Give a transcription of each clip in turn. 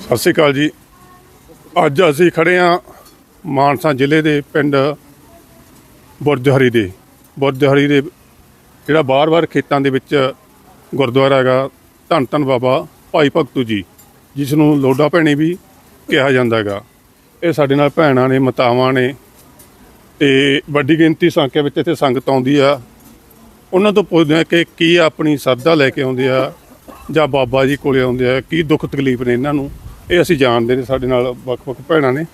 ਸਤਿ ਸ਼੍ਰੀ ਅਕਾਲ ਜੀ। ਅੱਜ ਅਸੀਂ ਖੜੇ ਹਾਂ ਮਾਨਸਾ ਜ਼ਿਲ੍ਹੇ ਦੇ ਪਿੰਡ ਬੁਰਜਹਰੀ ਦੇ। ਬੁਰਜਹਰੀ ਦੇ ਜਿਹੜਾ ਬਾਰ-ਬਾਰ ਖੇਤਾਂ ਦੇ ਵਿੱਚ ਗੁਰਦੁਆਰਾ ਹੈਗਾ, ਧੰਨ ਧੰਨ ਬਾਬਾ ਭਾਈ ਭਗਤੂ ਜੀ ਜਿਸ ਨੂੰ ਲੋਡਾ ਭੈਣੀ ਵੀ ਕਿਹਾ ਜਾਂਦਾ ਹੈਗਾ। ਇਹ ਸਾਡੇ ਨਾਲ ਭੈਣਾਂ ਨੇ, ਮਾਤਾਵਾਂ ਨੇ ਤੇ ਵੱਡੀ ਗਿਣਤੀ ਸੰਖਿਆ ਵਿੱਚ ਇੱਥੇ ਸੰਗਤ ਆਉਂਦੀ ਆ। ਉਹਨਾਂ ਤੋਂ ਪੁੱਛਦੇ ਆ ਕਿ ਕੀ ਆਪਣੀ ਸਰਦਾ ਲੈ ਕੇ ਆਉਂਦੇ ਆ ਜਾਂ ਬਾਬਾ ਜੀ ਕੋਲੇ ਆਉਂਦੇ ਆ, ਕੀ ਦੁੱਖ ਤਕਲੀਫ ਨੇ ਇਹਨਾਂ ਨੂੰ? ਇਹ ਅਸੀਂ ਜਾਣਦੇ ਨੇ ਸਾਡੇ ਨਾਲ ਵੱਖ-ਵੱਖ ਭੈਣਾਂ ਨੇ।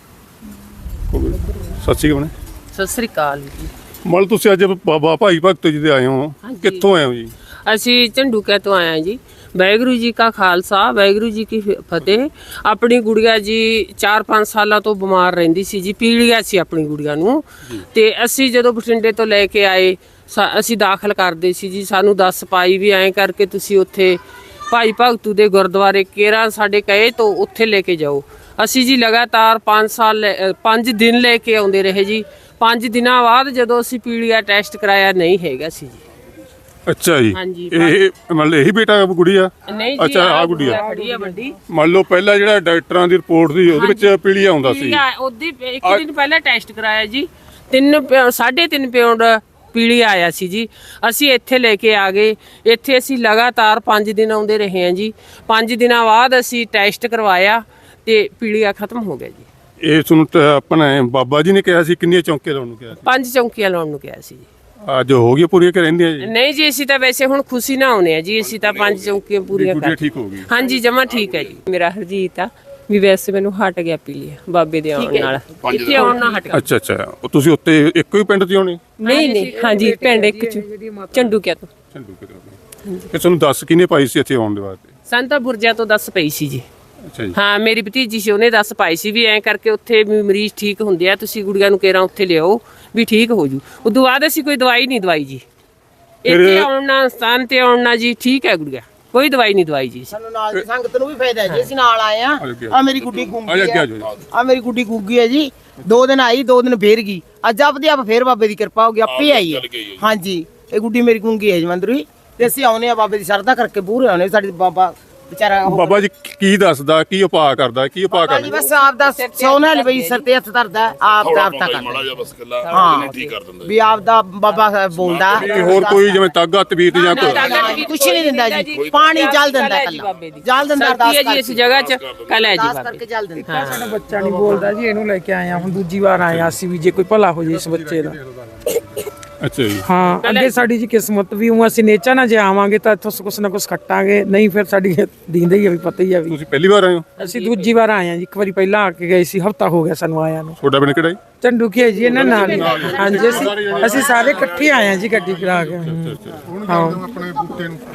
ਸਤਿ ਸ਼੍ਰੀ ਅਕਾਲ ਸਤਿ ਸ੍ਰੀ ਅਕਾਲ ਜੀ। ਮਲ ਤੁਸੀਂ ਅੱਜ ਬਾਬਾ ਭਾਈ ਭਗਤ ਜੀ ਦੇ ਆਏ ਹੋ। ਕਿੱਥੋਂ ਆਏ ਹੋ ਜੀ? ਅਸੀਂ ਝੰਡੂਕੇ ਤੋਂ ਆਏ ਹਾਂ ਜੀ। ਵਾਹਿਗੁਰੂ ਜੀ ਕਾ ਖਾਲਸਾ ਵਾਹਿਗੁਰੂ ਜੀ ਕੀ ਫਤਿਹ। ਆਪਣੀ ਗੁੜੀਆ ਜੀ 4-5 ਸਾਲਾਂ ਤੋਂ ਬਿਮਾਰ ਰਹਿੰਦੀ ਸੀ ਜੀ ਪੀਲੀਆ ਸੀ ਆਪਣੀ ਗੁੜੀਆ ਨੂੰ। ਤੇ ਅਸੀਂ ਜਦੋਂ ਬਠਿੰਡੇ ਤੋਂ ਲੈ ਕੇ ਆਏ ਅਸੀਂ ਦਾਖਲ ਕਰਦੇ ਸੀ ਜੀ ਸਾਨੂੰ ਦੱਸ ਪਾਈ ਵੀ ਐਂ ਕਰਕੇ ਤੁਸੀਂ ਉੱਥੇ ਭਾਈ ਭਗਤੂ ਦੇ ਗੁਰਦੁਆਰੇ ਕੇਰਾ ਸਾਡੇ ਕਹੇ ਤੋਂ ਉੱਥੇ ਲੈ ਕੇ ਜਾਓ। ਅਸੀਂ ਜੀ ਲਗਾਤਾਰ 5 ਸਾਲ 5 ਦਿਨ ਲੈ ਕੇ ਆਉਂਦੇ ਰਹੇ ਜੀ। 5 ਦਿਨਾਂ ਬਾਅਦ ਜਦੋਂ ਅਸੀਂ ਪੀਲੀਆ ਟੈਸਟ ਕਰਾਇਆ ਨਹੀਂ ਹੈਗਾ ਸੀ ਜੀ। ਅੱਛਾ ਜੀ। ਹਾਂਜੀ। ਇਹ ਮਤਲਬ ਇਹੀ ਬੇਟਾ ਗੁੜੀਆ? ਨਹੀਂ ਜੀ ਅੱਛਾ, ਆਹ ਆਹ ਗੁੱਡੀ ਆ। ਖੜੀ ਆ ਵੱਡੀ। ਮੰਨ ਲਓ ਪਹਿਲਾਂ ਜਿਹੜਾ ਡਾਕਟਰਾਂ ਦੀ ਰਿਪੋਰਟ ਸੀ ਉਹਦੇ ਵਿੱਚ ਪੀਲੀਆ ਆਉਂਦਾ ਸੀ। ਪੀਲੀਆ ਉਹਦੀ ਇੱਕ ਦਿਨ ਪਹਿਲਾਂ ਟੈਸਟ ਕਰਾਇਆ ਜੀ। ਤਿੰਨ ਸਾਢੇ ਪਾਉਂਡ ਪੀਲੀ ਆਇਆ ਸੀ ਜੀ। ਅਸੀਂ ਇੱਥੇ ਲੈ ਕੇ ਆ ਗਏ। ਇੱਥੇ ਅਸੀਂ ਲਗਾਤਾਰ 5 ਦਿਨ ਆਉਂਦੇ ਰਹੇ ਹਾਂ ਜੀ। 5 ਦਿਨਾਂ ਬਾਅਦ ਅਸੀਂ ਟੈਸਟ ਕਰਵਾਇਆ ਤੇ ਪੀਲੀਆ ਖਤਮ ਹੋ ਗਿਆ ਜੀ। ਇਹ ਤੁਹਾਨੂੰ ਤਾਂ ਆਪਣਾ ਬਾਬਾ ਜੀ ਨੇ ਕਿਹਾ ਸੀ ਕਿੰਨੀਆਂ ਚੌਂਕੇ ਲਾਉਣ ਨੂੰ ਕਿਹਾ ਸੀ? ਪੰਜ ਚੌਂਕੀਆਂ ਲਾਉਣ ਨੂੰ ਕਿਹਾ ਸੀ ਜੀ। ਅੱਜ ਹੋ ਗਈਆਂ ਪੂਰੀਆਂ ਕਿ ਰਹਿੰਦੀਆਂ ਜੀ? ਨਹੀਂ ਜੀ ਅਸੀਂ ਤਾਂ ਵੈਸੇ ਹੁਣ ਖੁਸ਼ੀ ਨਾ ਆਉਨੇ ਆ ਜੀ। ਅਸੀਂ ਤਾਂ ਪੰਜ ਚੌਂਕੀਆਂ ਪੂਰੀਆਂ ਕਰ ਠੀਕ ਹੋ ਗਈ ਹਾਂਜੀ ਜਮਾ ਠੀਕ ਹੈ ਜੀ। ਮੇਰਾ ਹਰਜੀਤ ਆ। ਵੀ ਵੈਸੇ ਮੈਨੂੰ ਹਟ ਗਿਆ ਪੀਲੀਆ ਬਾਬੇ ਦੇ ਆਉਣ ਨਾਲ। ਇੱਥੇ ਆਉਣ ਨਾਲ ਹਟ ਗਿਆ। ਅੱਛਾ ਅੱਛਾ। ਉਹ ਤੁਸੀਂ ਉੱਤੇ ਇੱਕੋ ਹੀ ਪਿੰਡ ਤੋਂ ਆਉਣੇ ਨਹੀਂ ਨਹੀਂ। ਹਾਂਜੀ ਪਿੰਡ ਇੱਕ ਚ। ਝੰਡੂ ਕਿਆ ਤੋਂ। ਚੰਦੂ ਕਿਤੇ ਕਿ ਤੁਹਾਨੂੰ ਦੱਸ ਕਿਨੇ ਪਾਈ ਸੀ ਇੱਥੇ ਆਉਣ ਦੇ ਵਾਸਤੇ? ਸੰਤਾ ਬੁਰਜਾ ਤੋਂ ਦੱਸ ਪਈ ਸੀ ਜੀ। ਅੱਛਾ ਜੀ। ਹਾਂ ਮੇਰੀ ਭਤੀਜੀ ਸੀ ਉਹਨੇ ਦੱਸ ਪਾਈ ਸੀ ਵੀ ਐਂ ਕਰਕੇ ਉੱਥੇ ਵੀ ਮਰੀਜ਼ ਠੀਕ ਹੁੰਦੇ ਆ ਤੁਸੀਂ ਗੁੜੀਆਂ ਨੂੰ ਕੇਰਾ ਉੱਥੇ ਲਿਆਓ ਵੀ ਠੀਕ ਹੋ ਜੂ। ਉਦੋਂ ਬਾਅਦ ਅਸੀਂ ਕੋਈ ਦਵਾਈ ਨਹੀਂ ਦਵਾਈ ਜੀ। ਇੱਥੇ ਆਉਣਾ ਸਥਾਨ ਤੇ ਆਉਣਾ ਜੀ ਠੀਕ ਹੈ ਗੁੜੀਆ। ਕੋਈ ਦਵਾਈ ਨਹੀਂ ਦਵਾਈ ਜੀ ਸਾਨੂੰ ਨਾਲ ਦੀ ਸੰਗਤ ਨੂੰ ਵੀ ਫਾਇਦਾ ਹੈ ਜੀ ਅਸੀਂ ਨਾਲ ਆਏ ਆ ਆ ਮੇਰੀ ਗੁੱਡੀ ਗੁੰਗੀ ਹੈ। ਆ ਮੇਰੀ ਗੁੱਡੀ ਗੁੰਗੀ ਹੈ ਜੀ। ਦੋ ਦਿਨ ਆਈ ਦੋ ਦਿਨ ਫੇਰ ਗਈ। ਅੱਜ ਆਪਦੀ ਆਪ ਫੇਰ ਬਾਬੇ ਦੀ ਕਿਰਪਾ ਹੋ ਗਈ ਆਪੇ ਆਈ ਹੈ। ਹਾਂਜੀ ਇਹ ਗੁੱਡੀ ਮੇਰੀ ਗੁੰਗੀ ਹੈ ਜਮੰਦਰੀ ਤੇ ਅਸੀਂ ਆਉਨੇ ਆ ਬਾਬੇ ਦੀ ਸ਼ਰਧਾ ਕਰਕੇ ਪੂਰੇ ਆਉਨੇ ਸਾਡੀ ਬਾਬਾ ਵਿਚਾਰਾ ਉਹ- ਬਾਬਾ ਜੀ ਕੀ ਦੱਸਦਾ ਕੀ ਉਪਾਅ ਕਰਦਾ ਕੀ ਉਪਾਅ ਬਾਬਾ ਜੀ ਕਰਦਾ? ਬਸ ਆਪ ਦਾ ਸੋਨਾ ਲਈ ਸਿਰ ਤੇ ਹੱਥ ਧਰਦਾ ਆਪ ਦਾ ਆਪ ਤਾਂ ਮਾੜਾ ਕਰਦਾ ਜਿਹਾ ਬਸ ਕੱਲਾ ਹਾਂ ਠੀਕ ਕਰ ਦਿੰਦਾ ਵੀ ਆਪ ਦਾ ਬਾਬਾ ਸਾਹਿਬ ਬੋਲਦਾ। ਹੋਰ ਕੋਈ ਜਿਵੇਂ ਤਾਗਾ ਤਬੀਤ ਜਾਂ ਕੋਈ? ਕੁਛ ਨਹੀਂ ਦਿੰਦਾ ਜੀ। ਪਾਣੀ ਜਲ ਦਿੰਦਾ ਕੱਲਾ ਜਲ ਦਿੰਦਾ ਅਰਦਾਸ ਜੀ ਇਸ ਕਰਕੇ ਜਗ੍ਹਾ 'ਚ ਕਲ ਹੈ ਜੀ ਅਰਦਾਸ ਬਾਬੇ। ਕਰਕੇ ਜਲ ਦਿੰਦਾ। ਸਾਡਾ ਬੱਚਾ ਨਹੀਂ ਬੋਲਦਾ ਜੀ ਇਹਨੂੰ ਲੈ ਕੇ ਆਏ ਆ ਹੁਣ ਦੂਜੀ ਵਾਰ ਆਏ ਆ ਅਸੀਂ ਵੀ ਜੇ ਕੋਈ ਭਲਾ ਹੋ ਜੇ ਇਸ ਬੱਚੇ ਦਾ। ਅੱਛਾ ਜੀ। ਹਾਂ ਅੱਗੇ ਸਾਡੀ ਜੀ ਕਿਸਮਤ ਵੀ ਉਹ ਅਸੀਂ ਨੇਚਾ ਨਾ ਜੇ ਆਵਾਂਗੇ ਤਾਂ ਇੱਥੋਂ ਕੁਛ ਨਾ ਕੁਛ ਖੱਟਾਂਗੇ। ਨਹੀਂ ਫਿਰ ਸਾਡੀ ਦੀਂਦੇ ਹੀ ਆ ਵੀ ਪਤਾ ਹੀ ਆ ਵੀ। ਤੁਸੀਂ ਪਹਿਲੀ ਵਾਰ ਆਏ ਹੋ? ਅਸੀਂ ਦੂਜੀ ਵਾਰ ਆਏ ਆ ਜੀ। ਇੱਕ ਵਾਰੀ ਪਹਿਲਾਂ ਆ ਕੇ ਗਏ ਸੀ ਹਫਤਾ ਹੋ ਗਿਆ ਸਾਨੂੰ ਆਇਆਂ ਨੂੰ। ਤੁਹਾਡਾ ਪਿੰਡ ਕਿਹੜਾ ਜੀ? ਚੰਡੂ ਕੀ ਹੈ ਜੀ ਇਹਨਾਂ ਨਾਲ ਹੀ। ਹਾਂਜੀ ਅਸੀਂ ਅਸੀਂ ਸਾਰੇ ਇਕੱਠੇ ਆਏ ਆ ਜੀ ਗੱਡੀ ਕਰਾ ਕੇ। ਹਾਂ।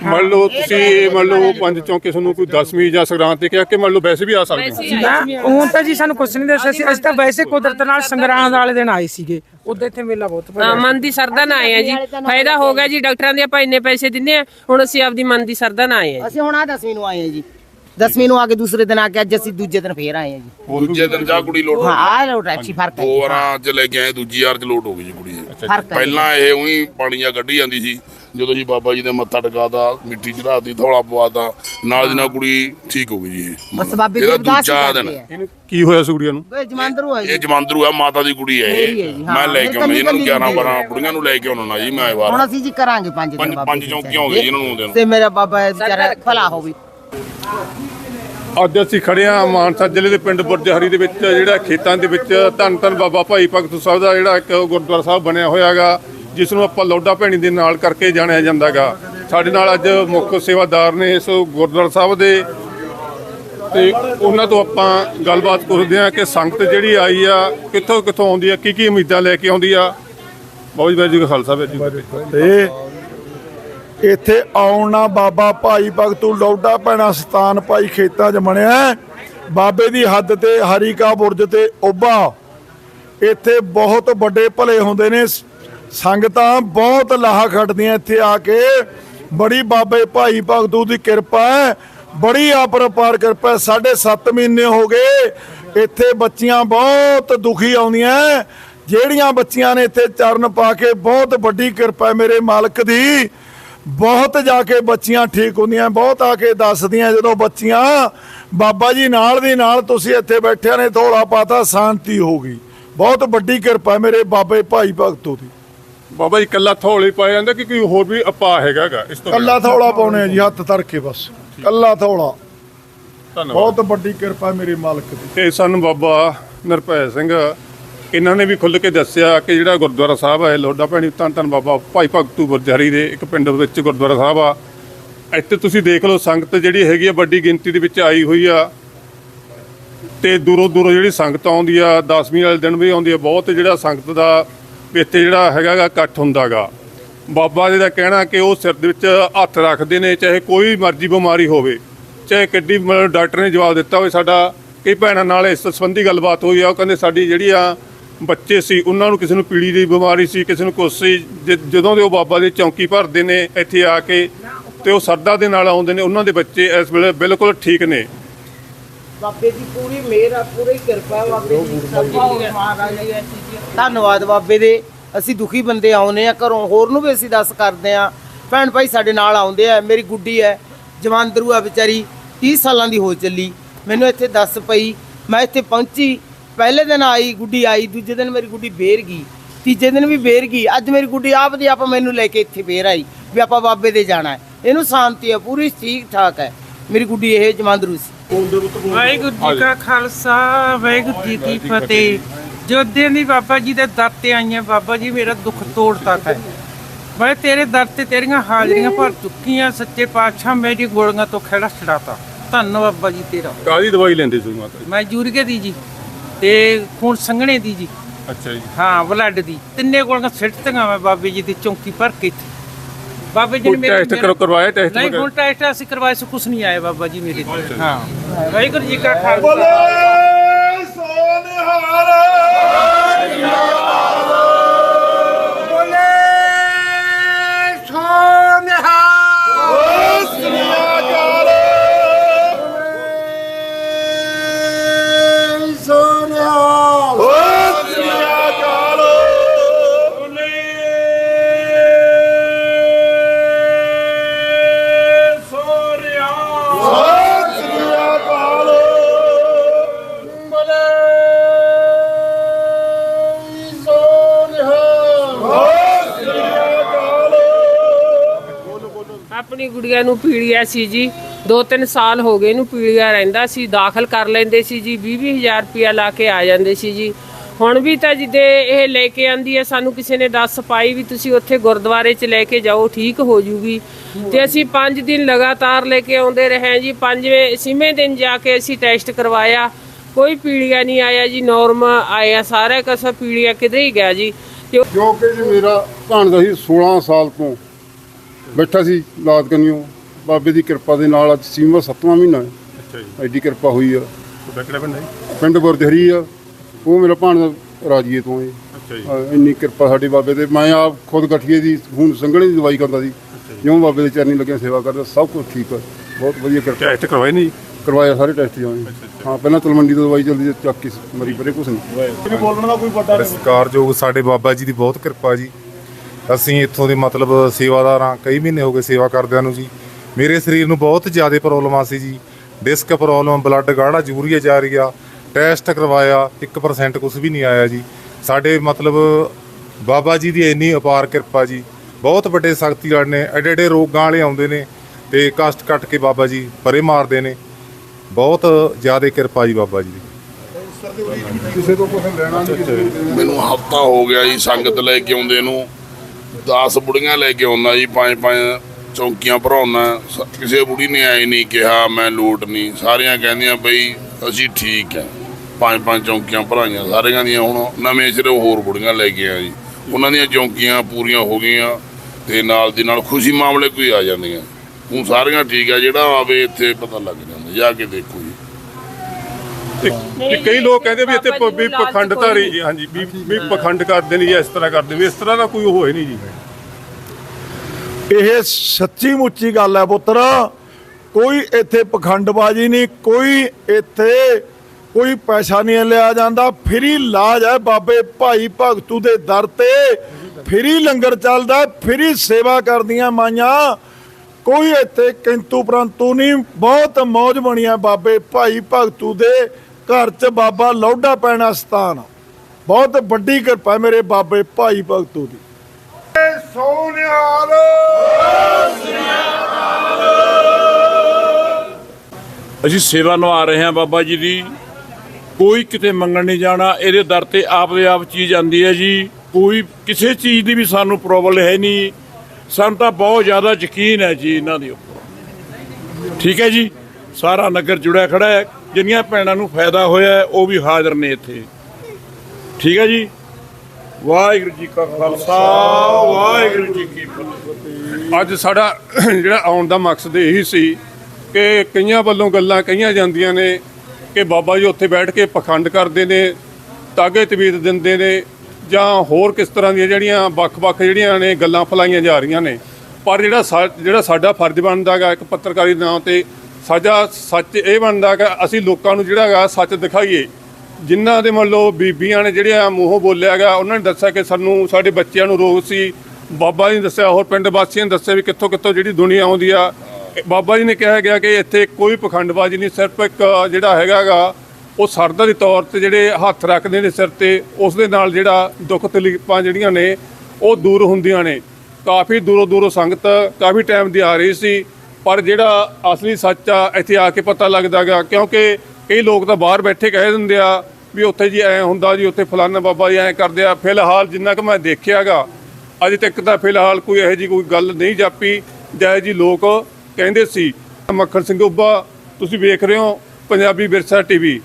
ਮੰਨ ਲਓ ਤੁਸੀਂ ਮੰਨ ਲਓ ਪੰਜ ਚੌਂਕੇ ਤੁਹਾਨੂੰ ਕੋਈ 10ਵੀਂ ਜਾਂ ਸੰਗਰਾਂਦ ਤੇ ਕਿਹਾ ਕਿ ਮੰਨ ਲਓ ਵੈਸੇ ਵੀ ਆ ਸਕਦੇ ਹੋ। ਨਾ ਉਹ ਤਾਂ ਜੀ ਸਾਨੂੰ ਕੁਛ ਨਹੀਂ ਦੱਸਿਆ ਸੀ। ਅਸੀਂ ਤਾਂ ਵੈਸੇ ਕੁਦਰਤ ਨਾਲ ਸੰਗਰਾਂਦ ਵਾਲੇ ਦਿਨ ਆਏ ਸੀਗੇ। ਉਦੋਂ ਇੱਥੇ ਮੇਲਾ ਬਹੁਤ ਹਾਂ, ਭਰਿਆ ਮਨ ਦੀ ਸਰਦਾ ਨਾ ਆਏ ਆ ਜੀ। ਫਾਇਦਾ ਹੋ ਗਿਆ ਜੀ ਡਾਕਟਰਾਂ ਦੇ ਆਪਾਂ ਇੰਨੇ ਪੈਸੇ ਦਿੰਨੇ ਆ ਹੁਣ ਅਸੀਂ ਆਪਦੀ ਮਨ ਦੀ ਸਰਦਾ ਨਾ ਆਏ ਆ ਅਸੀਂ ਹੁਣ ਆ 10ਵੀਂ ਨੂੰ ਆਏ ਆ ਜੀ। 10ਵੀਂ ਨੂੰ ਆ ਕੇ ਦੂਸਰੇ ਦਿਨ ਆ ਕੇ ਅੱਜ ਅਸੀਂ ਦੂਜੇ ਦਿਨ ਫੇਰ ਆਏ ਆ ਜੀ। ਦੂਜੇ ਦਿਨ ਜਾ ਕੁੜੀ ਲੋਟ ਹਾਂ ਆ ਲੋ ਟੈਕਸੀ ਫ਼ਰਕ ਹੈ ਵਾਰਾਂ ਚ ਲੈ ਕੇ ਆਏ ਦੂਜੀ ਵਾਰ ਚ ਲੋਟ ਹੋ ਗਈ ਜੀ ਕੁੜੀ ਪਹਿਲਾਂ ਇਹ ਉਹੀ ਪਾਣੀਆਂ ਕੱਢੀ ਜਾਂਦੀ ਸੀ। ਜਦੋਂ ਜੀ ਬਾਬਾ ਜੀ ਨੇ ਮੱਥਾ ਟਿਕਾਤਾ ਮਿੱਟੀ ਚੜਾਤੀ ਥੋੜਾ ਪਵਾਤਾ ਨਾਲ ਦੀ ਨਾਲ ਕੁੜੀ ਠੀਕ ਹੋ ਗਈ ਜੀ। ਇਹ ਬਸ ਬਾਬੇ ਦੀ ਇਹਦਾ ਅਰਦਾਸ ਹੀ ਦੂਜਾ ਕਰਦੇ ਦਿਨ ਆ। ਇਹਨੂੰ ਕੀ ਹੋਇਆ ਸੁਗੜੀਆਂ ਨੂੰ? ਵੇ ਜਮਾਂਦਰੂ ਹੈ ਇਹ ਜੀ ਜਮਾਂਦਰੂ ਆ ਮਾਤਾ ਦੀ ਕੁੜੀ ਹੈ ਮੇਰੀ ਹੈ ਇਹ ਜੀ, ਹਾਂ। ਮੈਂ ਲੈ ਕੇ ਆਉਂਦਾ ਜੀ ਇਹਨਾਂ ਨੂੰ ਕੱਲੀ 11 ਕੱਲੀ 12 ਬੁੜੀਆਂ ਨੂੰ ਲੈ ਕੇ ਆਉਣਾ ਜੀ ਮੈਂ ਹੁਣ ਵਾਰ ਅਸੀਂ ਜੀ ਕਰਾਂਗੇ ਪੰਜ ਦਿਨ ਪੰਜ ਬਾਬੇ ਪੰਜ ਦੀ ਚੌਂਕੀਆਂ ਹੋ ਗਈਆਂ ਇਹਨਾਂ ਨੂੰ ਆਉਂਦੇ ਨੂੰ ਤੇ ਮੇਰਾ ਬਾਬਾ ਵਿਚਾਰਾ ਭਲਾ ਹੋਵੇ। ਅੱਜ ਅਸੀਂ ਖੜੇ ਹਾਂ ਮਾਨਸਾ ਜ਼ਿਲ੍ਹੇ ਦੇ ਪਿੰਡ ਬੁਰਜਹਰੀ ਦੇ ਵਿੱਚ ਜਿਹੜਾ ਖੇਤਾਂ ਦੇ ਵਿੱਚ ਧੰਨ ਧੰਨ ਬਾਬਾ ਭਾਈ ਭਗਤ ਸਾਹਿਬ ਦਾ ਜਿਹੜਾ ਇੱਕ ਗੁਰਦੁਆਰਾ ਸਾਹਿਬ ਬਣਿਆ ਹੋਇਆਗਾ। ਜਿਸ ਨੂੰ ਆਪਾਂ ਲੋਡਾ ਭੈਣੀ ਦੇ ਨਾਲ ਕਰਕੇ ਜਾਣਿਆ ਜਾਂਦਾਗਾ। ਸਾਡੇ ਨਾਲ ਅੱਜ ਮੁੱਖ ਸੇਵਾਦਾਰ ਨੇ ਇਸ ਗੁਰਦੁਆਰਾ ਸਾਹਿਬ ਦੇ। ਤੇ ਉਹਨਾਂ ਤੋਂ ਆਪਾਂ ਗੱਲਬਾਤ ਕਰਦੇ ਹਾਂ ਕਿ ਸੰਗਤ ਜਿਹੜੀ ਆਈ ਆ, ਕਿੱਥੋਂ ਕਿੱਥੋਂ ਆਉਂਦੀ ਆ ਕੀ ਕੀ ਉਮੀਦਾਂ ਲੈ ਕੇ ਆਉਂਦੀ ਆ। ਬਹੁਤ ਬਹੁਤ ਜੀ ਕਾ ਖਾਲਸਾ ਵੀਰ ਜੀ ਤੇ ਇੱਥੇ ਆਉਣਾ ਬਾਬਾ ਭਾਈ ਭਗਤੂ ਲੋਡਾ ਪੈਣਾ ਸਤਾਨ ਭਾਈ ਖੇਤਾਂ 'ਚ ਬਣਿਆ। ਬਾਬੇ ਦੀ ਹੱਦ ਤੇ, ਹਰੀਕਾ ਬੁਰਜ ਤੇ ਓਬਾ। ਇੱਥੇ ਬਹੁਤ ਵੱਡੇ ਭਲੇ ਹੁੰਦੇ ਨੇ। ਸੰਗਤਾਂ ਬਹੁਤ ਲਾਹਾ ਖੱਟਦੀਆਂ ਇੱਥੇ ਆ ਕੇ। ਬੜੀ ਬਾਬੇ ਭਾਈ ਭਗਤੂ ਦੀ ਕਿਰਪਾ ਹੈ। ਬੜੀ ਅਪਰਪਾਰ ਕਿਰਪਾ ਹੈ। ਸਾਢੇ 7 ਮਹੀਨੇ ਹੋ ਗਏ। ਇੱਥੇ ਬੱਚੀਆਂ ਬਹੁਤ ਦੁਖੀ ਆਉਂਦੀਆਂ ਜਿਹੜੀਆਂ ਬੱਚੀਆਂ ਨੇ ਇੱਥੇ ਚਰਨ ਪਾ ਕੇ ਬਹੁਤ ਵੱਡੀ ਕਿਰਪਾ ਮੇਰੇ ਮਾਲਕ ਦੀ। ਬਹੁਤ ਜਾ ਕੇ ਬੱਚੀਆਂ ਠੀਕ ਹੁੰਦੀਆਂ ਬਹੁਤ ਆ ਕੇ ਦੱਸਦੀਆਂ ਜਦੋਂ ਬੱਚੀਆਂ, ਬਾਬਾ ਜੀ ਨਾਲ ਦੀ ਨਾਲ ਤੁਸੀਂ ਇੱਥੇ ਬੈਠਿਆਂ ਨੇ ਥੋੜਾ ਪਾਤਾ, ਸ਼ਾਂਤੀ ਹੋ ਗਈ। ਬਹੁਤ ਵੱਡੀ ਕਿਰਪਾ ਮੇਰੇ ਬਾਬੇ ਭਾਈ ਭਗਤੋ ਦੀ। ਬਾਬਾ ਜੀ ਕੱਲਾ ਥੋਲੇ ਪਾਇਆ ਜਾਂਦਾ ਕਿ ਕੋਈ ਹੋਰ ਵੀ ਆਪਾ ਹੈਗਾਗਾ ਇਸ ਤੋਂ ਕੱਲਾ ਥੋੜਾ ਪਾਉਣੇ ਆ ਜੀ ਹੱਥ ਧਰ ਕੇ ਬਸ। ਕੱਲਾ ਥੋੜਾ ਧੰਨਵਾਦ। ਬਹੁਤ ਵੱਡੀ ਕਿਰਪਾ ਮੇਰੇ ਮਾਲਕ ਦੀ। ਤੇ ਸਾਨੂੰ ਬਾਬਾ ਨਿਰਭੈ ਸਿੰਘ ਇਹਨਾਂ ਨੇ ਵੀ ਖੁੱਲ੍ਹ ਕੇ ਦੱਸਿਆ ਕਿ ਜਿਹੜਾ ਗੁਰਦੁਆਰਾ ਸਾਹਿਬ ਹੈ ਲੋਡਾ ਭੈਣੀ ਧੰਨ ਧੰਨ ਬਾਬਾ ਭਾਈ ਭਗਤੂ ਗੁਰਜਾਰੀ ਦੇ ਇੱਕ ਪਿੰਡ ਵਿੱਚ ਗੁਰਦੁਆਰਾ ਸਾਹਿਬ ਆ। ਇੱਥੇ ਤੁਸੀਂ ਦੇਖ ਲਓ ਸੰਗਤ ਜਿਹੜੀ ਹੈਗੀ ਆ ਵੱਡੀ ਗਿਣਤੀ ਦੇ ਵਿੱਚ ਆਈ ਹੋਈ ਆ। ਤੇ ਦੂਰੋਂ ਦੂਰੋਂ ਜਿਹੜੀ ਸੰਗਤ ਆਉਂਦੀ ਆ 10ਵੀਂ ਵਾਲੇ ਦਿਨ ਵੀ ਆਉਂਦੀ ਆ ਬਹੁਤ ਜਿਹੜਾ ਸੰਗਤ ਦਾ ਇੱਥੇ ਜਿਹੜਾ ਹੈਗਾਗਾ, ਇਕੱਠ ਹੁੰਦਾਗਾ। ਬਾਬਾ ਜੀ ਦਾ ਕਹਿਣਾ ਕਿ ਉਹ ਸਿਰ ਦੇ ਵਿੱਚ ਹੱਥ ਰੱਖਦੇ ਨੇ, ਚਾਹੇ ਕੋਈ ਮਰਜ਼ੀ ਬਿਮਾਰੀ ਹੋਵੇ, ਚਾਹੇ ਕਿੱਡੀ ਮਤਲਬ ਡਾਕਟਰ ਨੇ ਜਵਾਬ ਦਿੱਤਾ ਹੋਵੇ ਸਾਡਾ ਕਈ ਭੈਣਾਂ ਨਾਲ ਇਸ ਸੰਬੰਧੀ ਗੱਲਬਾਤ ਹੋਈ ਆ, ਉਹ ਕਹਿੰਦੇ ਸਾਡੀ ਜਿਹੜੀ ਆ ਬੱਚੇ ਸੀ, ਉਹਨਾਂ ਨੂੰ ਕਿਸੇ ਨੂੰ ਪੀੜੀ ਦੀ ਬਿਮਾਰੀ ਸੀ, ਕਿਸੇ ਨੂੰ ਕੁਛ ਸੀ, ਜ- ਜਦੋਂ ਦੇ ਉਹ ਬਾਬਾ ਦੇ ਚੌਂਕੀ ਭਰਦੇ ਨੇ ਇੱਥੇ ਆ ਕੇ, ਤੇ ਉਹ ਸਰਦਾ ਦੇ ਨਾਲ ਆਉਂਦੇ ਨੇ, ਉਹਨਾਂ ਦੇ ਬੱਚੇ ਇਸ ਵੇਲੇ ਬਿਲਕੁਲ ਠੀਕ ਨੇ। ਬਾਬੇ ਦੀ ਪੂਰੀ ਮਿਹਰ ਆ ਪੂਰੀ ਕਿਰਪਾ ਹੈ ਬਾਬੇ ਦੀ। ਸਭ ਦੀ ਮਹਾਰਾਜ ਦੀ ਧੰਨਵਾਦ ਬਾਬੇ ਦੇ। ਅਸੀਂ ਦੁਖੀ ਬੰਦੇ ਆਉਨੇ ਆ ਘਰੋਂ ਹੋਰ ਨੂੰ ਵੀ ਅਸੀਂ ਦੱਸ ਕਰਦੇ ਆ। ਭੈਣ ਭਾਈ ਸਾਡੇ ਨਾਲ ਆਉਂਦੇ ਆ ਮੇਰੀ ਗੁੱਡੀ ਹੈ ਜਵਾਨਦਰੂ ਆ ਵਿਚਾਰੀ 30 ਸਾਲਾਂ ਦੀ ਹੋ ਚੱਲੀ। ਮੈਨੂੰ ਇੱਥੇ ਦੱਸ ਪਈ ਮੈਂ ਇੱਥੇ ਪਹੁੰਚੀ ਪਹਿਲੇ ਦਿਨ ਆਈ ਗੁੱਡੀ ਆਈ ਦੂਜੇ ਦਿਨ ਮੇਰੀ ਗੁੱਡੀ ਬੇਰ ਗਈ। ਤੀਜੇ ਦਿਨ ਵੀ ਬੇਰ ਗਈ ਅੱਜ ਮੇਰੀ ਗੁੱਡੀ ਆਪ ਦੀ ਆਪ ਮੈਨੂੰ ਲੈ ਕੇ ਇੱਥੇ ਫੇਰ ਆਈ ਵੀ ਆਪਾਂ ਬਾਬੇ ਦੇ ਜਾਣਾ ਹੈ। ਇਹਨੂੰ ਸ਼ਾਂਤੀ ਹੈ ਪੂਰੀ ਠੀਕ ਠਾਕ ਹੈ। ਮੇਰੀ ਗੁੱਡੀ ਇਹ ਜਮਾਂਦਰੂ ਸੀ। ਵਾਹਿਗੁਰੂ ਜੀ ਕਾ ਖਾਲਸਾ ਵਾਹਿਗੁਰੂ ਜੀ ਕੀ ਫਤਿਹ। ਜੋਧੇ ਦੀ ਬਾਬਾ ਜੀ ਦੇ ਦਰ ਤੇ ਆਈਆਂ ਬਾਬਾ ਜੀ ਮੇਰਾ ਦੁੱਖ ਤੋੜਤਾ ਹੈ। ਮੈਂ ਤੇਰੇ ਦਰ ਤੇ ਤੇਰੀਆਂ ਹਾਜ਼ਰੀਆਂ ਭਰ ਚੁੱਕੀਆਂ ਸੱਚੇ ਪਾਤਸ਼ਾਹ ਮੇਰੀ ਗੋਲੀਆਂ ਤੋਂ ਖੇੜਾ ਛਡਾਤਾ। ਧੰਨਵਾਦ ਬਾਬਾ ਜੀ ਤੇਰਾ। ਕਾਹਦੀ ਦਵਾਈ ਲੈਂਦੇ ਸੀ ਮਾਤਾ ਜੀ? ਮੈਂ ਜੂਰਗੇ ਦੀ ਜੀ ਤੇ ਖੂਨ ਸੰਘਣੇ ਦੀ ਜੀ। ਅੱਛਾ ਜੀ। ਹਾਂ ਬਲੱਡ ਦੀ। ਤਿੰਨੇ ਗੋਲੀਆਂ ਸਿੱਟਤੀਆਂ ਮੈਂ ਬਾਬੇ ਜੀ ਦੀ ਚੌਂਕੀ ਭਰ ਕੇ। ਬਾਬੇ ਜੀ ਨੇ ਕੋਈ ਟੈਸਟ ਕਰੋ ਕਰਵਾਇਆ ਟੈਸਟ ਨਹੀਂ ਹੁਣ ਟੈਸਟ ਅਸੀਂ ਕਰਵਾਏ ਸੋ ਕੁਛ ਨਹੀਂ ਆਏ ਬਾਬਾ ਜੀ ਮੇਰੇ ਹਾਂ। ਵਾਹਿਗੁਰੂ ਜੀ ਕਾ ਖਾਲਸਾ। ਆਪਣੀ ਨੂੰ ਪੀੜੀਆ ਸੀ ਜੀ। 2-3 ਸਾਲ ਹੋ ਗਏ ਇਹਨੂੰ ਪੀੜੀਆ ਰਹਿੰਦਾ ਸੀ, ਦਾਖਲ ਕਰ ਲੈਂਦੇ ਸੀ ਜੀ 20-20000 ਰੁਪਇਆ ਲਾ ਕੇ ਆ ਜਾਂਦੇ ਸੀ ਜੀ। ਹੁਣ ਵੀ ਤਾਂ ਜਿੱਦੇ ਇਹ ਲੈ ਕੇ ਆਂਦੀ ਹੈ ਸਾਨੂੰ ਕਿਸੇ ਨੇ ਦੱਸ ਪਾਈ ਵੀ ਤੁਸੀਂ ਉੱਥੇ ਗੁਰਦੁਆਰੇ 'ਚ ਲੈ ਕੇ ਜਾਓ, ਠੀਕ ਹੋ ਜੂਗੀ। ਤੇ ਅਸੀਂ 5 ਦਿਨ ਲਗਾਤਾਰ ਲੈ ਕੇ ਆਉਂਦੇ ਰਹੇ ਜੀ। ਪੰਜਵੇਂ, ਛੇਵੇਂ ਦਿਨ ਜਾ ਕੇ ਅਸੀਂ ਟੈਸਟ ਕਰਵਾਇਆ। ਕੋਈ ਪੀੜੀਆ ਨਹੀਂ ਆਇਆ ਜੀ ਨੋਰਮ ਆਇਆ ਸਾਰਾ ਕਸਾ ਪੀੜੀਆ ਕਿਧਰੇ ਹੀ ਗਿਆ ਜੀ। ਜੋ ਕਿ ਮੇਰਾ ਭਾਣਜਾ ਸੀ 16 ਸਾਲ ਤੋਂ। ਬੈਠਾ ਸੀ ਲਾਦ ਕੰਨਿਓ ਬਾਬੇ ਦੀ ਕਿਰਪਾ ਦੇ ਨਾਲ ਅੱਜ ਸੀਮਾ ਸੱਤਵਾਂ ਮਹੀਨਾ ਹੈ। ਅੱਛਾ ਜੀ। ਐਡੀ ਕਿਰਪਾ ਹੋਈ ਆ। ਤੁਹਾਡਾ ਕਿਹੜਾ ਪਿੰਡ ਹੈ? ਪਿੰਡ ਬੁਰਜਹਰੀ ਆ। ਉਹ ਮੇਰਾ ਭਾਣਜਾ ਰਾਜੀਏ ਤੋਂ ਹੈ। ਅੱਛਾ ਜੀ। ਇੰਨੀ ਕਿਰਪਾ ਸਾਡੇ ਬਾਬੇ ਦੇ ਮੈਂ ਆਪ ਖੁਦ ਗਠੀਏ ਦੀ ਹੁਣ ਸੰਘਣੇ ਦੀ ਦਵਾਈ ਕਰਦਾ ਸੀ। ਜਿਉਂ ਬਾਬੇ ਦੇ ਚਰਨੀ ਲੱਗਿਆ ਸੇਵਾ ਕਰਦਾ ਸਭ ਕੁਝ ਠੀਕ ਹੈ ਬਹੁਤ ਵਧੀਆ ਕਿਰਪਾ। ਟੈਸਟ ਕਰਵਾਏ ਨਹੀਂ? ਕਰਵਾਇਆ ਸਾਰੇ ਟੈਸਟ ਜਾਏ ਹਾਂ। ਪਹਿਲਾਂ ਤਲਮੰਡੀ ਤੋਂ ਦਵਾਈ ਚੱਲਦੀ ਸੀ ਚੱਕ ਕੇ ਮਰੀ ਪਰੇ ਕੁਛ ਨਹੀਂ। ਬੋਲਣ ਦਾ ਕੋਈ ਵੱਡਾ ਸਤਿਕਾਰਯੋਗ ਸਾਡੇ ਬਾਬਾ ਜੀ ਦੀ ਬਹੁਤ ਕਿਰਪਾ ਜੀ। ਅਸੀਂ ਇੱਥੋਂ ਦੇ ਮਤਲਬ ਸੇਵਾਦਾਰ ਹਾਂ ਕਈ ਮਹੀਨੇ ਹੋ ਗਏ ਸੇਵਾ ਕਰਦਿਆਂ ਨੂੰ ਜੀ। ਮੇਰੇ ਸਰੀਰ ਨੂੰ ਬਹੁਤ ਜ਼ਿਆਦਾ ਪ੍ਰੋਬਲਮਾਂ ਸੀ ਜੀ। ਡਿਸਕ ਪ੍ਰੋਬਲਮ ਬਲੱਡ ਗਾੜਾ ਯੂਰੀਆ ਜਾ ਰਹੀ ਆ। ਟੈਸਟ ਕਰਵਾਇਆ 1% ਕੁਝ ਵੀ ਨਹੀਂ ਆਇਆ ਜੀ। ਸਾਡੇ ਮਤਲਬ ਬਾਬਾ ਜੀ ਦੀ ਇੰਨੀ ਅਪਾਰ ਕਿਰਪਾ ਜੀ। ਬਹੁਤ ਵੱਡੇ ਸ਼ਕਤੀ ਲੜ ਨੇ ਐਡੇ ਐਡੇ ਰੋਗਾਂ ਵਾਲੇ ਆਉਂਦੇ ਨੇ ਤੇ ਕਸ਼ਟ ਕੱਟ ਕੇ ਬਾਬਾ ਜੀ ਪਰੇ ਮਾਰਦੇ ਨੇ। ਬਹੁਤ ਜ਼ਿਆਦਾ ਕਿਰਪਾ ਜੀ ਬਾਬਾ ਜੀ ਦੀ। ਕਿਸੇ ਤੋਂ ਕੁਝ ਲੈਣਾ ਨਹੀਂ ਮੈਨੂੰ ਹਫਤਾ ਹੋ ਗਿਆ ਜੀ ਸੰਗਤ ਲੈ ਕੇ ਆਉਂਦੇ ਨੂੰ। 10 ਬੁੜੀਆਂ ਲੈ ਕੇ ਆਉਂਦਾ ਜੀ, ਪੰਜ ਪੰਜ ਚੌਂਕੀਆਂ ਭਰਾਉਣਾ ਸ- ਕਿਸੇ ਬੁੜੀ ਨੇ ਐ ਨਹੀਂ ਕਿਹਾ, ਮੈਂ ਲੋਟ ਨਹੀਂ। ਸਾਰੀਆਂ ਕਹਿੰਦੀਆਂ ਬਈ ਅਸੀਂ ਠੀਕ ਹੈ ਪੰਜ ਪੰਜ ਚੌਂਕੀਆਂ ਭਰਾਈਆਂ ਸਾਰੀਆਂ ਦੀਆਂ। ਹੁਣ ਨਵੇਂ ਸਿਰੇ ਹੋਰ ਬੁੜੀਆਂ ਲੈ ਕੇ ਆ ਜੀ। ਉਹਨਾਂ ਦੀਆਂ ਚੌਂਕੀਆਂ ਪੂਰੀਆਂ ਹੋ ਗਈਆਂ ਤੇ ਨਾਲ ਦੀ ਨਾਲ ਖੁਸ਼ੀ ਮਾਮਲੇ ਕੋਈ ਆ ਜਾਂਦੀਆਂ। ਹੁਣ ਸਾਰੀਆਂ ਠੀਕ ਆ, ਜਿਹੜਾ ਆਵੇ ਇੱਥੇ ਪਤਾ ਲੱਗ ਜਾਂਦਾ। ਜਾ ਕੇ ਦੇਖੋ ਜੀ। ਤੇ ਕਈ ਲੋਕ ਕਹਿੰਦੇ ਵੀ ਇੱਥੇ ਪ- ਵੀ ਪਖੰਡਧਾਰੀ ਜੀ ਹਾਂਜੀ ਵੀ ਵੀ ਪਖੰਡ ਕਰਦੇ ਨੇ ਜੀ ਇਸ ਤਰ੍ਹਾਂ ਕਰਦੇ ਵੀ ਇਸ ਤਰ੍ਹਾਂ ਦਾ ਕੋਈ ਹੋਏ ਨਹੀਂ ਜੀ। ਇਹ ਸੱਚੀ ਮੁੱਚੀ ਗੱਲ ਹੈ ਪੁੱਤਰ। ਕੋਈ ਇੱਥੇ ਪਖੰਡਬਾਜ਼ੀ ਨਹੀਂ ਕੋਈ ਇੱਥੇ ਕੋਈ ਪੈਸਾ ਨਹੀਂ ਲਿਆ ਜਾਂਦਾ। ਫਰੀ ਇਲਾਜ ਹੈ ਬਾਬੇ ਭਾਈ ਭਗਤੂ ਦੇ ਦਰ ਤੇ। ਫਰੀ ਲੰਗਰ ਚੱਲਦਾ ਫਰੀ ਸੇਵਾ ਕਰਦੀਆਂ ਮਾਈਆਂ। ਕੋਈ ਇੱਥੇ ਕਿੰਤੂ ਪ੍ਰੰਤੂ ਨਹੀਂ ਬਹੁਤ ਮੌਜ ਬਣੀਆਂ ਬਾਬੇ ਭਾਈ ਭਗਤੂ ਦੇ। ਘਰ 'ਚ ਬਾਬਾ ਲੌਡਾ ਪੈਣਾ ਸਥਾਨ ਬਹੁਤ ਵੱਡੀ ਕਿਰਪਾ ਮੇਰੇ ਬਾਬੇ ਭਾਈ ਭਗਤੂ ਦੀ। ਸੋਨਿਆਲ ਅਸੀਂ ਸੇਵਾ ਨਿਭਾ ਰਹੇ ਹਾਂ ਬਾਬਾ ਜੀ ਦੀ। ਕੋਈ ਕਿਤੇ ਮੰਗਣ ਨਹੀਂ ਜਾਣਾ। ਇਹਦੇ ਦਰ ਤੇ ਆਪ ਦੇ ਆਪ ਚੀਜ਼ ਆਂਦੀ ਹੈ ਜੀ। ਕੋਈ ਕਿਸੇ ਚੀਜ਼ ਦੀ ਵੀ ਸਾਨੂੰ ਪ੍ਰੋਬਲਮ ਹੈ ਨਹੀਂ। ਸਾਨੂੰ ਤਾਂ ਬਹੁਤ ਜ਼ਿਆਦਾ ਯਕੀਨ ਹੈ ਜੀ ਇਹਨਾਂ ਦੇ ਉੱਪਰ। ਠੀਕ ਹੈ ਜੀ? ਸਾਰਾ ਨਗਰ ਜੁੜਿਆ ਖੜਾ ਹੈ। ਜਿੰਨੀਆਂ ਭੈਣਾਂ ਨੂੰ ਫਾਇਦਾ ਹੋਇਆ ਉਹ ਵੀ ਹਾਜ਼ਰ ਨੇ ਇੱਥੇ। ਠੀਕ ਹੈ ਜੀ? ਵਾਹਿਗੁਰੂ ਜੀ ਕਾ ਖਾਲਸਾ, ਵਾਹਿਗੁਰੂ ਜੀ ਕੀ ਫਤਿਹ। ਅੱਜ ਸਾਡਾ ਜਿਹੜਾ ਆਉਣ ਦਾ ਮਕਸਦ ਇਹੀ ਸੀ ਕਿ ਕਈਆਂ ਵੱਲੋਂ ਗੱਲਾਂ ਕਹੀਆਂ ਜਾਂਦੀਆਂ ਨੇ ਕਿ ਬਾਬਾ ਜੀ ਉੱਥੇ ਬੈਠ ਕੇ ਪਖੰਡ ਕਰਦੇ ਨੇ, ਤਾਗੇ ਤਵੀਤ ਦਿੰਦੇ ਨੇ, ਜਾਂ ਹੋਰ ਕਿਸ ਤਰ੍ਹਾਂ ਦੀਆਂ ਜਿਹੜੀਆਂ ਵੱਖ-ਵੱਖ ਜਿਹੜੀਆਂ ਨੇ ਗੱਲਾਂ ਫਲਾਈਆਂ ਜਾ ਰਹੀਆਂ ਨੇ। ਪਰ ਜਿਹੜਾ ਸਾ- ਜਿਹੜਾ ਸਾਡਾ ਫਰਜ਼ ਬਣਦਾ ਗਾ ਇੱਕ ਪੱਤਰਕਾਰੀ ਦੇ ਨਾਂ ਤੇ ਸਾਡਾ ਸੱਚ ਇਹ ਬਣਦਾ ਕਿ ਅਸੀਂ ਲੋਕਾਂ ਨੂੰ ਜਿਹੜਾ ਹੈਗਾ ਸੱਚ ਦਿਖਾਈਏ। ਜਿਨ੍ਹਾਂ ਦੇ ਮੰਨ ਲਓ ਬੀਬੀਆਂ ਨੇ ਜਿਹੜੇ ਆ ਮੂੰਹੋਂ ਬੋਲਿਆ ਗਾ ਉਹਨਾਂ ਨੇ ਦੱਸਿਆ ਕਿ ਸਾਨੂੰ ਸਾਡੇ ਬੱਚਿਆਂ ਨੂੰ ਰੋਗ ਸੀ। ਬਾਬਾ ਜੀ ਨੇ ਦੱਸਿਆ, ਹੋਰ ਪਿੰਡ ਵਾਸੀਆਂ ਨੇ ਦੱਸਿਆ ਵੀ ਕਿੱਥੋਂ ਕਿੱਥੋਂ ਜਿਹੜੀ ਦੁਨੀਆ ਆਉਂਦੀ ਆ। ਬਾਬਾ ਜੀ ਨੇ ਕਿਹਾ ਗਿਆ ਕਿ ਇੱਥੇ ਕੋਈ ਪਖੰਡਬਾਜ਼ੀ ਨਹੀਂ, ਸਿਰਫ ਇੱਕ ਜਿਹੜਾ ਹੈਗਾਗਾ ਉਹ ਸਰਦਾ ਦੇ ਤੌਰ ਤੇ ਜਿਹੜੇ ਹੱਥ ਰੱਖਦੇ ਨੇ ਸਿਰ ਤੇ, ਉਸ ਦੇ ਨਾਲ ਜਿਹੜਾ ਦੁੱਖ ਤਕਲੀਫਾਂ ਜਿਹੜੀਆਂ ਨੇ, ਉਹ ਦੂਰ ਹੁੰਦੀਆਂ ਨੇ। ਕਾਫੀ ਦੂਰੋਂ ਦੂਰੋਂ ਸੰਗਤ ਕਾਫੀ ਟਾਈਮ ਦੀ ਆ ਰਹੀ ਸੀ। ਪਰ ਜਿਹੜਾ ਅਸਲੀ ਸੱਚ ਆ, ਇੱਥੇ ਆ ਕੇ ਪਤਾ ਲੱਗਦਾਗਾ ਕਿਉਂਕਿ ਕਈ ਲੋਕ ਤਾਂ ਬਾਹਰ ਬੈਠੇ ਕਹਿ ਦਿੰਦੇ ਆ ਵੀ ਉੱਥੇ ਜੀ ਐ ਹੁੰਦਾ ਜੀ, ਉੱਥੇ ਫਲਾਨਾ ਬਾਬਾ ਜੀ ਐ ਕਰਦੇ ਆ। ਫਿਲਹਾਲ ਜਿੰਨਾ ਕਿ ਮੈਂ ਦੇਖਿਆਗਾ ਅਜੇ ਤੱਕ ਤਾਂ ਫਿਲਹਾਲ ਕੋਈ ਇਹੋ ਜੀ ਕੋਈ ਗੱਲ ਨਹੀਂ ਜਾਪੀ। ਜਿਹੋ ਜੀ ਲੋਕ ਕਹਿੰਦੇ ਸੀ, ਮੱਖਣ ਸਿੰਘ ਉੱਬਾ ਤੁਸੀਂ ਵੇਖ ਰਹੇ ਹੋ, ਪੰਜਾਬੀ ਵਿਰਸਾ ਟੀਵੀ।